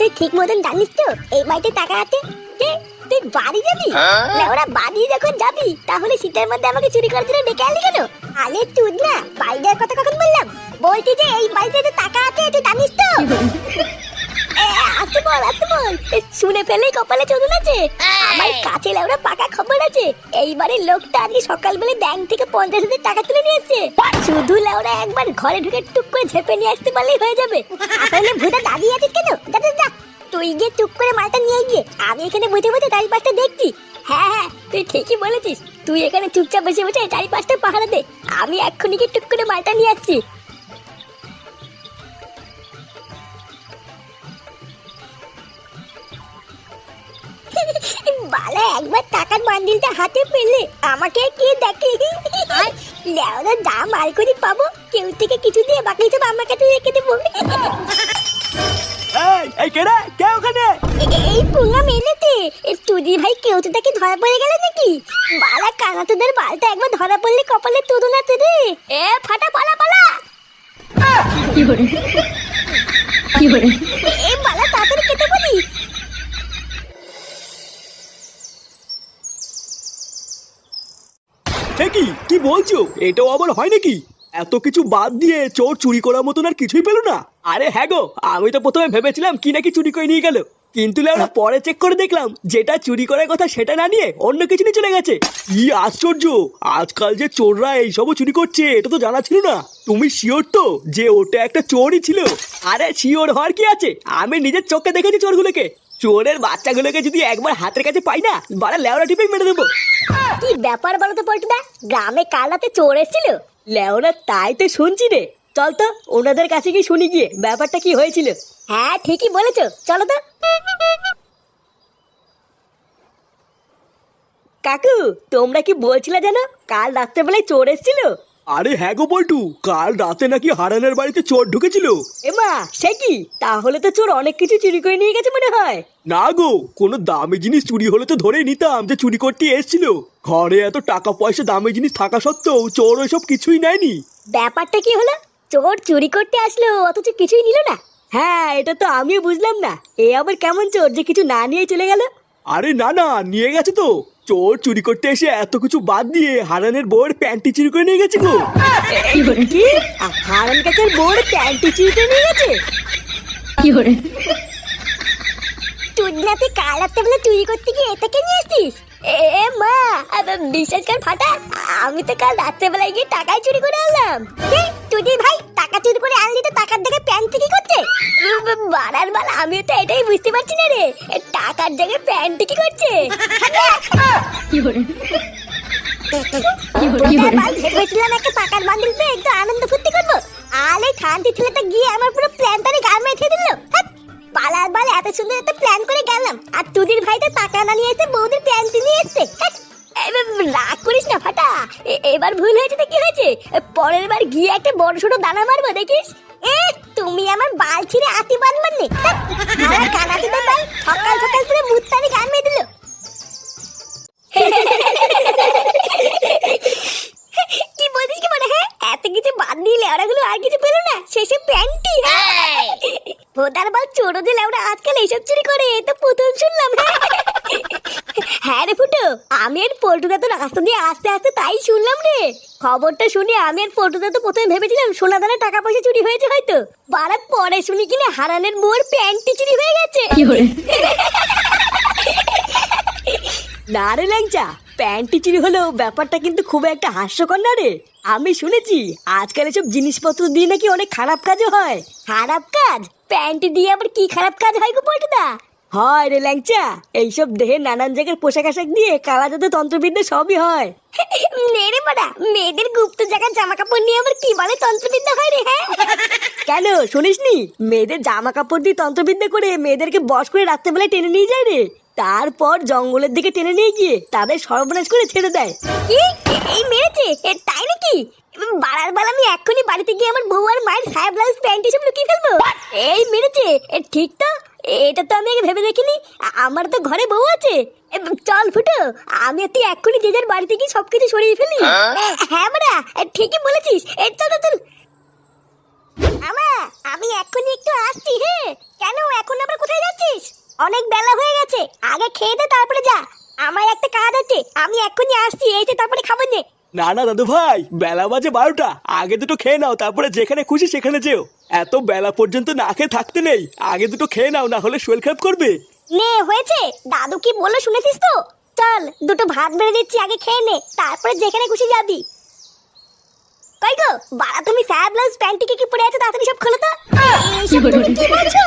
তুই ঠিক মতন জানিস তো? এই বাড়িতে টাকা আছে? তুই বাড়ি যাবি? ওরা বাড়ি যখন যাবি তাহলে শীতের মধ্যে আমাকে চুরি করার জন্য ডেকে আনলি কেন? তুই না কথা কখন বললাম? বলছি যে এই বাড়িতে যে টাকা আছে তুই জানিস তো? আসতে বল আসতে বল। শুনে ফেলেই কপালে চোদন আছে। আমার কাছে লেওরা পাকা খবর আছে। এইবারের লোকটা আজকে সকালবেলা ব্যাংক থেকে পঞ্চাশ হাজার টাকা তুলে নিয়েছে শুধু লেওরা একবার ঘরে ঢুকে টুক করে ঝেপে নিয়ে আসতে পারলেই হয়ে যাবে। তাহলে ভূতা দাঁড়িয়ে আছিস কেন? তুই গিয়ে টুক করে মালটা নিয়ে গিয়ে। আমি এখানে বসে বসে চারিপাশটা দেখছি। হ্যাঁ হ্যাঁ তুই ঠিকই বলেছিস। তুই এখানে চুপচাপ বসে বসে চারিপাশটা পাহারা দে। আমি এক্ষুনি গিয়ে টুক করে মালটা নিয়ে আসছি। বালা একবার টাকার বান্ডিলটা হাতে পেলে আমাকে কে দেখে? লেওরা যা মাল করি পাবো কেউ থেকে কিছু দিয়ে বাকি সব আমার কাছে রেখে দেবো। এই এই কেডা কে ওখানে? এই পুঙ্গা মেলেতে তুদি ভাই কেউ তো তাকে ধরা পড়ে গেল নাকি? বালা কানা তোদের বালটা একবার ধরা পড়লে কপালে তুদু না তো রে এ ফাটা পালা পালা। এ বালা তাড়াতাড়ি কেটে বলি। কি কি বলছো? এটাও আবার হয় নাকি? এত কিছু বাদ দিয়ে চোর চুরি করার মতন আর কিছুই পেল না। আরে হ্যাঁ গো আমি তো প্রথমে ভেবেছিলাম কি নাকি চুরি করে নিয়ে গেল। কিন্তু আমরা পরে চেক করে দেখলাম যেটা চুরি করার কথা সেটা না নিয়ে অন্য কিছু নিয়ে চলে গেছে। কি আশ্চর্য! আজকাল যে চোররা এইসবও চুরি করছে এটা তো জানা ছিল না। তুমি শিওর তো যে ওটা একটা চোরই ছিল? আরে শিওর হওয়ার কি আছে? আমি নিজের চোখে দেখেছি চোরগুলোকে। চোরের বাচ্চাগুলোকে যদি একবার হাতের কাছে পাই না বাড়া লেওড়া টিপে মেরে দেবো। কি ব্যাপার বলো তো পল্টুদা? গ্রামে কাল রাতে চোর এসেছিল? লেওরা তাই তো শুনছি রে। চল তো ওনাদের কাছে গিয়ে শুনি গিয়ে ব্যাপারটা কি হয়েছিল? হ্যাঁ ঠিকই বলেছ চলো তো। কাকু তোমরা কি বলছিলে যেন কাল রাত্রেবেলায় চোর এসেছিল? আরে হ্যাঁ গো বল্টু কাল রাতে নাকি হারানের বাড়িতে চোর ঢুকেছিল। এমা সে কি? তাহলে তো চোর অনেক কিছু চুরি করে নিয়ে গেছে মনে হয়। না গো কোনো দামি জিনিস চুরি হলে তো ধরেই নিতাম যে চুরি করতে এসেছিল। ঘরে এত টাকা পয়সা দামি জিনিস থাকা সত্ত্বেও চোর ওইসব কিছুই নেয়নি। ব্যাপারটা কি হলো? চোর চুরি করতে আসলো অথচ কিছুই নিল না। হ্যাঁ এটা তো আমিও বুঝলাম না। এ আবার কেমন চোর যে কিছু না নিয়ে চলে গেল? আরে না না নিয়ে গেছে তো। চোর চুরি করতে এসে এত কিছু বাদ দিয়ে হারানের বউয়ের প্যান্টি চুরি করে নিয়ে গেছে গো। কি? হারান কাকার বোর প্যান্টি চুরি করে নিয়ে গেছে? চুদনাতে কাল রাতে বেলা চুরি করতে গিয়ে এটাকে নিয়ে এ মা বিশ্বাস কর ফাটা। আমি তো কাল রাত্রে বেলায় গিয়ে টাকাই চুরি করে আনলাম। তুই ভাই টাকা চুরি করে আনলি তো টাকার দেখে প্যান্ট কি করছে? বাড়ার বাল আমিও তো এটাই বুঝতে পারছি না রে। টাকার জায়গায় প্যান্ট কি করছে? বাল? ভেবেছিলাম একটা টাকার বান্ডিল পেয়ে একটু আনন্দ ফুর্তি করব? আলে খান্তি ছেলেটা গিয়ে আমার পুরো প্ল্যানটারই গার মেরে দিল। হ্যাঁ পালার বাল এত সুন্দর একটা প্ল্যান তুদির ভাই তো টাকা না নিয়ে এসে বৌদির প্যান্টি নিয়ে এসছে। হ্যাঁ, রাগ করিস না ফাটা। এবার ভুল হয়েছে তো কি হয়েছে? পরের বার গিয়ে একটা বড় ছোট দানা মারবো দেখিস? এ তুমি আমার বাল ছিঁড়ে আতি বান মারলে। হ্যাঁ কানাতে তো বাল সকাল সকাল পুরো মুত্তানি গান মেয়ে দিল। কি বলছিস কি মনে হ্যাঁ? এত কিছু বাদ দিয়ে লেওড়াগুলো আর কিছু পেল না? শেষে প্যান্টি ভোদার বল চোরো যে লেওড়া আজকাল এইসব চুরি করে এ তো প্রথম শুনলাম হ্যাঁ রে ফুটো আমি আর পল্টুদা তো রাস্তা দিয়ে আস্তে আস্তে তাই শুনলাম রে। খবরটা শুনে আমি আর পল্টুদা তো প্রথমে ভেবেছিলাম সোনা দানা টাকা পয়সা চুরি হয়েছে হয়তো। বারাত পরে শুনি কিনা হারানের বোর প্যান্টি চুরি হয়ে গেছে। না রে ল্যাংচা প্যান্টি চুরি হলেও ব্যাপারটা কিন্তু খুব একটা হাস্যকর না রে। আমি শুনেছি আজকাল এসব জিনিসপত্র দিয়ে নাকি অনেক খারাপ কাজও হয়। খারাপ কাজ? প্যান্টি দিয়ে আবার কি খারাপ কাজ হয় গো পল্টুদা হয় রে ল্যাংচা এইসব দেহে নানান জায়গার পোশাক আশাক দিয়ে কালা জাদু তন্ত্রবিদ্যা সবই হয়। মেরে বাড়া মেয়েদের গুপ্ত জায়গার জামা কাপড় নিয়ে আবার কি বলে তন্ত্রবিদ্যা হয় রে হ্যাঁ? কেন শুনিসনি? মেয়েদের জামা কাপড় দিয়ে তন্ত্রবিদ্যা করে মেয়েদেরকে বস করে রাত্রেবেলায় টেনে নিয়ে যায় রে। তারপর জঙ্গলের দিকে টেনে নিয়ে গিয়ে তাদের সর্বনাশ করে ছেড়ে দেয়। কি? এই মেরেছে? তাই নাকি? বাড়ার বেলা আমি এক্ষুনি বাড়িতে গিয়ে আমার বউ আর মায়ের সায়া ব্লাউজ প্যান্ট এসব লুকিয়ে ফেলব। এই মেরেছে? ঠিক তো? এটা তো আমি আগে ভেবে দেখিনি। আমার তো ঘরে বউ আছে। চল ফুটো আমি তুই এক্ষুনি যে যার বাড়িতে গিয়ে সবকিছু সরিয়ে ফেলি। হ্যাঁ? বাড়া এ, ঠিকই বলেছিস। চল চল, আমা আমি এক্ষুনি একটু আসছি হ্যাঁ কেন এখন আবার কোথায় যাচ্ছিস? অনেক বেলা হয়ে গেছে। আগে খেয়ে দে তারপরে যা। আমার একটা কাজ আছে আমি এক্ষুনি আসছি এই তারপরে খাব নে। না না দাদু ভাই বেলা বাজে বারোটা। আগে দুটো খেয়ে নাও তারপরে যেখানে খুশি সেখানে যেও। এত বেলা পর্যন্ত না খেয়ে থাকতে নেই। আগে দুটো খেয়ে নাও না হলে শরীর খারাপ করবে। নে হয়েছে। দাদু কি বলল শুনেছিস তো? চল দুটো ভাত বেড়ে দিচ্ছি আগে খেয়ে নে তারপরে যেখানে খুশি যাবি। কই গো বাড়া তুমি স্যার ব্লাউজ কি পরে আছো তাড়াতাড়ি সব খোলো তো। এইসব তুমি কি বলছো?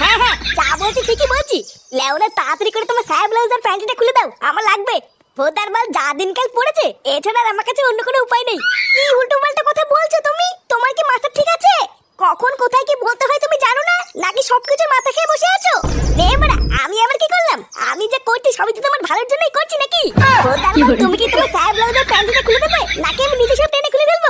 হ্যাঁ হ্যাঁ। যা বলছি ঠিকই বলছি। লেওরা তাড়াতাড়ি করে তোমার স্যার ব্লাউজ আর প্যান্টটা খুলে দাও আমার লাগবে ভোদার মাল যা দিনকাল পড়েছে এছাড়া আর আমার কাছে অন্য কোনো উপায় নেই। কি উল্টো পাল্টা কথা বলছো তুমি? তোমার কি মাথা ঠিক আছে? কখন কোথায় কি বলতে হয় তুমি জানো না? নাকি সবকিছু মাথা খেয়ে বসে আছো? নে মারা আমি আবার কি করলাম? আমি যে করছি সবই তো তোমার ভালোর জন্যই করছি নাকি? ভোদার মাল তুমি কি তোমার ব্লাউজ প্যান্টটা খুলে দেবে? নাকি আমি নিজে সব টেনে খুলে ফেলব?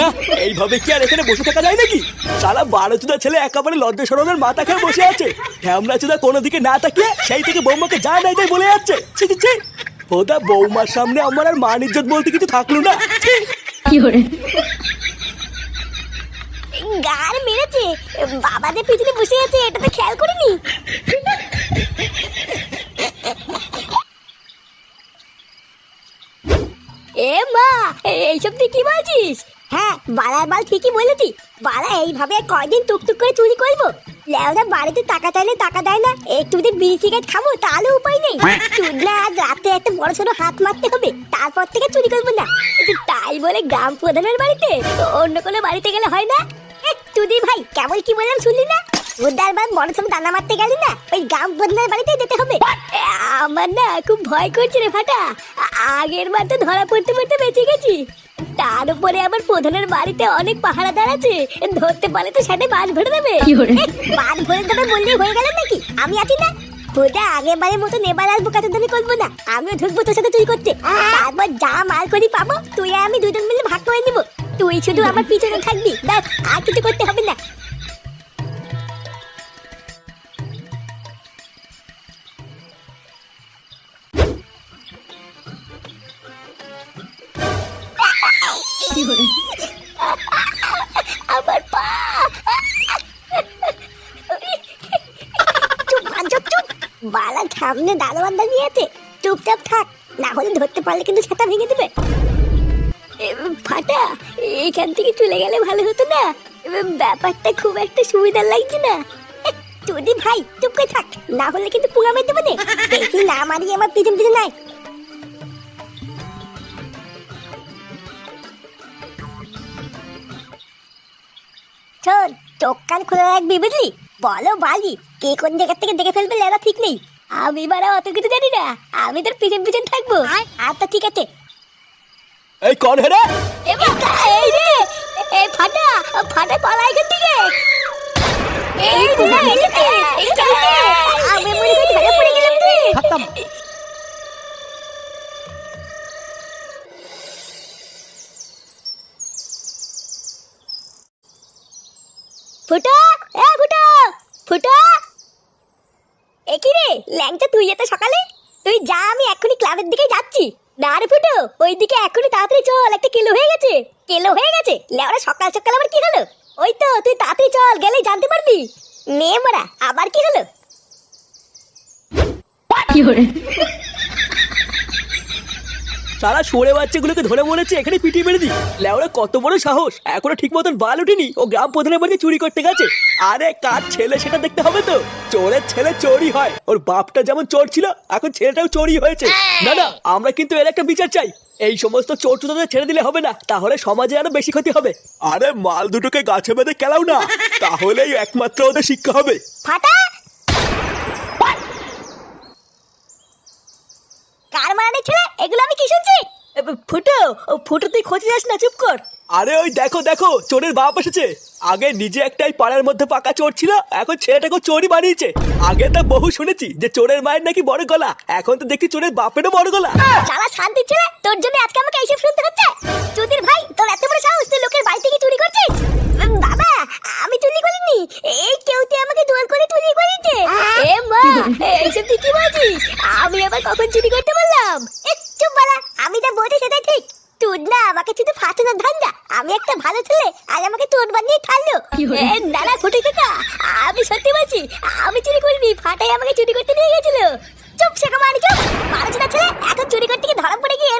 না এইভাবে কি আর এখানে বসে থাকা যায় নাকি? সারা বারো চুদা ছেলে একেবারে লজ্জা সরমের মাথা খেয়ে বসে আছে। চুদা কোনো দিকে না তাকিয়ে সেই থেকে বৌমাকে যা নাই তাই বলে যাচ্ছে। ছি ছি। ওদা বৌমার সামনে আমার আর মান ইজ্জত বলতে কিছু থাকল না। ছি। গার মেরেছে। বাবা যে পিছনে বসে আছে এটা তো খেয়াল করিনি। এ মা এইসব তুই কি বলছিস? হ্যাঁ বালার বাল ঠিকই বলেছি। বালা এইভাবে কয়দিন টুকটুক করে চুরি করব? লেওরা বাড়িতে টাকা চাইলে টাকা দেয় না, একটু যদি বিড়ি সিগারেট খাব, তাহলে উপায় নেই। চুদনা আজ রাতে একটা বড় ছোট হাত মারতে হবে, তারপর থেকে চুরি করব না। তাই বলে গ্রাম প্রধানের বাড়িতে অন্য কোনো বাড়িতে গেলে হয় না? তুদি ভাই কেমন কি বললাম শুনলি না? উদ্ধার বার বড় সব দানা মারতে গেলি না, ওই গ্রাম প্রধানের বাড়িতে যেতে হবে। আমার না খুব ভয় করছে রে ফাটা। আগের বার তো ধরা পড়তে পড়তে বেঁচে গেছি। তার উপরে আবার প্রধানের বাড়িতে অনেক পাহারাদার আছে। ধরতে পারলে তো সাথে ভরে দেবে। ভরে দেবে বললেই হয়ে গেল নাকি? আমি আছি না। খোদা আগের বারের মতো নেবার আসব কাছে দামি করব না। আমিও ঢুকবো তোর সাথে তুই করতে। তারপর যা মাল করি পাবো তুই আর আমি দুজন মিলে ভাগ করে নিবো। তুই শুধু আমার পিছনে থাকবি। ব্যাস আর কিছু করতে হবে না। আমার পা। বালা সামনে দারোয়ান দাঁড়িয়ে আছে। চুপচাপ থাক, না হলে ধরতে পারলে কিন্তু ছাতা ভেঙে দেবে। ফাটা, এখান থেকে চলে গেলে ভালো হতো না। ব্যাপারটা খুব একটা সুবিধা লাগছে না। যদি ভাই, চুপ করে থাক, না হলে কিন্তু পুঙ্গা মেরে দেবো দেখি না মারি আমার পিছন পিছন নাই। শোন চোখ কান খুলে রাখবি বুঝলি বলো বালি কে কোন জায়গা থেকে দেখে ফেলবে লেলা ঠিক নেই আমি বারা অত কিছু জানি না আমি তোর পিছন পিছন থাকব আচ্ছা ঠিক আছে এই কন এ বাবা, এই রে এই ফাটা ফাটা পালা এখান থেকে এই এদিকে এই চাইতে আমি মনে করি ধরে পড়ে গেলাম রে ফুটো এ ফুটো ফুটো। এ কি রে ল্যাংচা তুই এত সকালে? তুই যা আমি এখনই ক্লাবের দিকে যাচ্ছি। না রে ফুটো ওই দিকে এখনই তাড়াতাড়ি চল একটা কিলো হয়ে গেছে। কিলো হয়ে গেছে? লেওরা সকাল সকাল আবার কি হলো? ওই তো তুই তাড়াতাড়ি চল গেলেই জানতে পারবি। নে মারা আবার কি হলো? সারা সরে বাচ্চাগুলোকে ধরে মরেছে এখানে পিটিয়ে মেরে দি লেওরা কত বড় সাহস এখনও ঠিক মতন বাল উঠিনি ও গ্রাম প্রধানের বাড়ি চুরি করতে গেছে। আরে কার ছেলে সেটা দেখতে হবে তো? চোরের ছেলে চোরই হয়। ওর বাপটা যেমন চোর ছিল এখন ছেলেটাও চোরই হয়েছে। না না আমরা কিন্তু এর একটা বিচার চাই। এই সমস্ত চোর চোরদের ছেড়ে দিলে হবে না তাহলে সমাজে আরও বেশি ক্ষতি হবে। আরে মাল দুটোকে গাছে বেঁধে খেলাও না তাহলেই একমাত্র ওদের শিক্ষা হবে। ফাটা কার মারানি ছেলে? এগুলো আমি কি শুনছি? ফুটো ফুটো, তুই খোঁজে যাস না, চুপ কর। আরে ওই দেখো দেখো, চোরের বাপ এসেছে। আগে নিজে একটাই পাড়ার মধ্যে পাকা চোর ছিল, এখন ছেলেটাকে চোরই বানিয়েছে। আগে তো বহু শুনেছি যে চোরের মায়ের নাকি বড় গলা, এখন তো দেখি চোরের বাপেরও বড় গলা। সারা শান্তি ছেলে, তোর জন্য আজকে আমাকে এইসব শুনতে হচ্ছে? চুদির ভাই, তোর এত বড় সাহস, তুই লোকের বাড়ি থেকে চুরি করছিস? বাবা, আমি চুরি করিনি। এই কেউ তুই আমাকে দোল করে চুরি করিছে। এ মা, এইসব তুই কি বলছিস? আমি আবার কখন চুরি করতে বললাম? চুপ বালা আমি যা বলছি সেটাই তুই না আমাকে শুধু ফাটানোর ধান্দা। আমি একটা ভালো ছেলে আর আমাকে তোর বানিয়ে ঠাললো না না ফুটে কাকা আমি সত্যি বলছি আমি চুরি করিনি ফাটাই আমাকে চুরি করতে নিয়ে গেছিল। চুপ শেখা মারি চুপ। মানুষটা ছেলে এখন চুরি করতে গিয়ে ধরা পড়ে গিয়ে